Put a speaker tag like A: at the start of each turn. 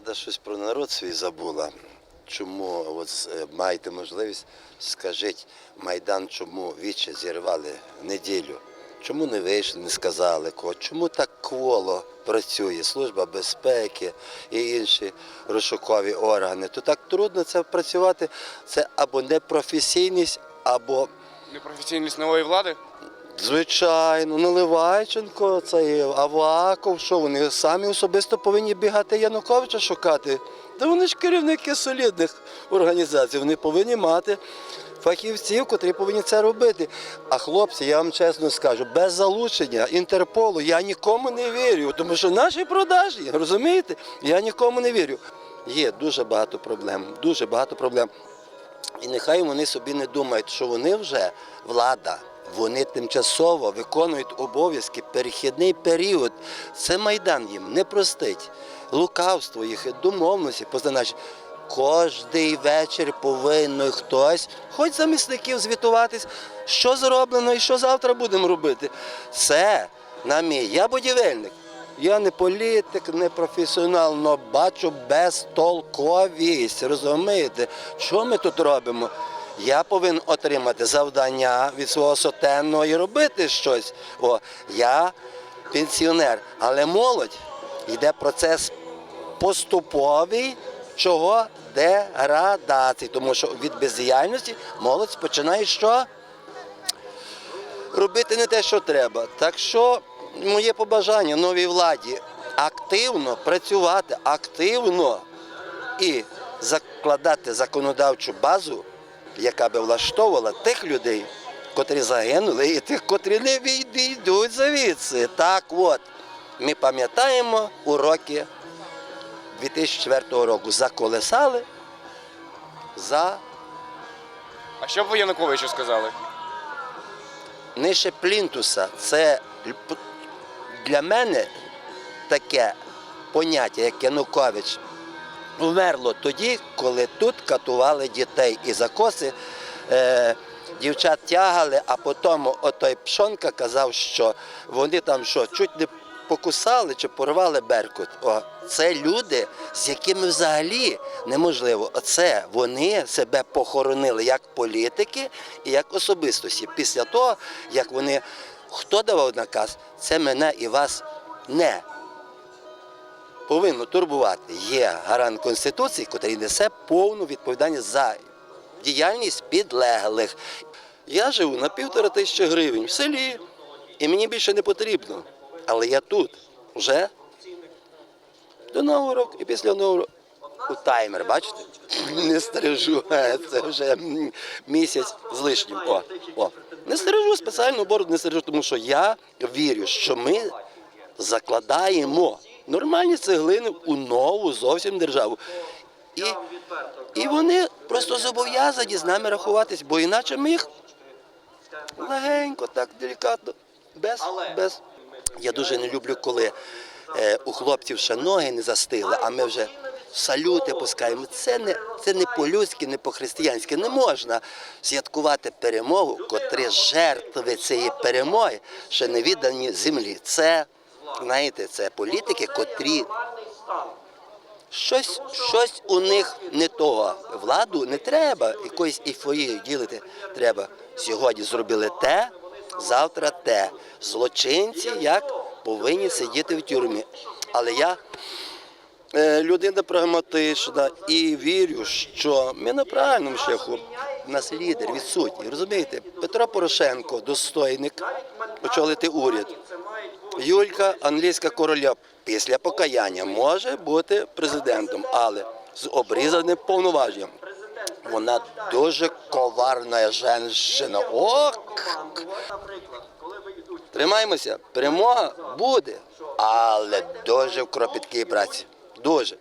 A: Влада щось про народ свій забула. Чому от е, маєте можливість, скажіть Майдан, чому віче зірвали неділю? Чому не вийшли, не сказали кого? Чому так кволо працює Служба безпеки і інші розшукові органи? То так трудно це працювати. Це або непрофесійність, або
B: Непрофесійність нової влади?
A: Звичайно, Наливайченко, це Аваков, що вони самі особисто повинні бігати Януковича шукати. Та вони ж керівники солідних організацій, вони повинні мати фахівців, котрі повинні це робити. А хлопці, я вам чесно скажу, без залучення Інтерполу я нікому не вірю, тому що наші продажі, розумієте? Я нікому не вірю. Є дуже багато проблем, дуже багато проблем. І нехай вони собі не думають, що вони вже влада. Вони тимчасово виконують обов'язки, перехідний період. Це Майдан їм не простить. Лукавство їх, домовленості позначить. Кожний вечір повинен хтось, хоч замісників звітуватись, що зроблено і що завтра будемо робити. Це на мій. Я будівельник. Я не політик, не професіонал, але бачу безтолковість. Розумієте, що ми тут робимо? Я повинен отримати завдання від свого сотенного і робити щось. О, я пенсіонер, але молодь йде процес поступовий, чого деградації, тому що від бездіяльності молодь починає що? робити не те, що треба. Так що моє побажання новій владі активно працювати, активно і закладати законодавчу базу, яка би влаштовувала тих людей, котрі загинули, і тих, котрі не відійдуть звідси. Так от, ми пам'ятаємо уроки 2004 року. Заколесали, за
B: А що б ви Януковичу сказали?
A: нижче плінтуса це для мене таке поняття, як Янукович, вмерло тоді, коли тут катували дітей і за коси. Е, Дівчат тягали, а потім отой Пшонка казав, що вони там що, чуть не покусали чи порвали Беркут. О, це люди, з якими взагалі неможливо. Оце вони себе похоронили як політики і як особистості. Після того, як вони хто давав наказ, це мене і вас не повинно турбувати. Є гарант Конституції, який несе повну відповідальність за діяльність підлеглих. Я живу на півтора тисячі гривень в селі, і мені більше не потрібно. Але я тут вже до нового року і після нового року. У таймер, бачите? Не стережу. Це вже місяць з лишнім. О, о. Не стережу спеціальну бороду, не стережу, тому що я вірю, що ми закладаємо нормальні цеглини у нову зовсім державу. І, і вони просто зобов'язані з нами рахуватись, бо іначе ми їх легенько, так делікатно, без, без. Я дуже не люблю, коли е, у хлопців ще ноги не застигли, а ми вже салюти пускаємо. Це не, це не по-людськи, не по-християнськи. Не можна святкувати перемогу, котрі жертви цієї перемоги ще не віддані землі. Це, знаєте, це політики, котрі Щось, щось у них не того. Владу не треба якоїсь ейфорії ділити. Треба сьогодні зробили те, завтра те. Злочинці як повинні сидіти в тюрмі. Але я е, людина прагматична і вірю, що ми на правильному шляху. У нас лідер відсутній. Розумієте, Петро Порошенко, достойник, очолити уряд. Юлька, англійська короля, після покаяння може бути президентом, але з обрізаним повноваженням. Вона дуже коварна жінка. Ок! Тримаємося, перемога буде, але дуже в кропіткій праці. Дуже.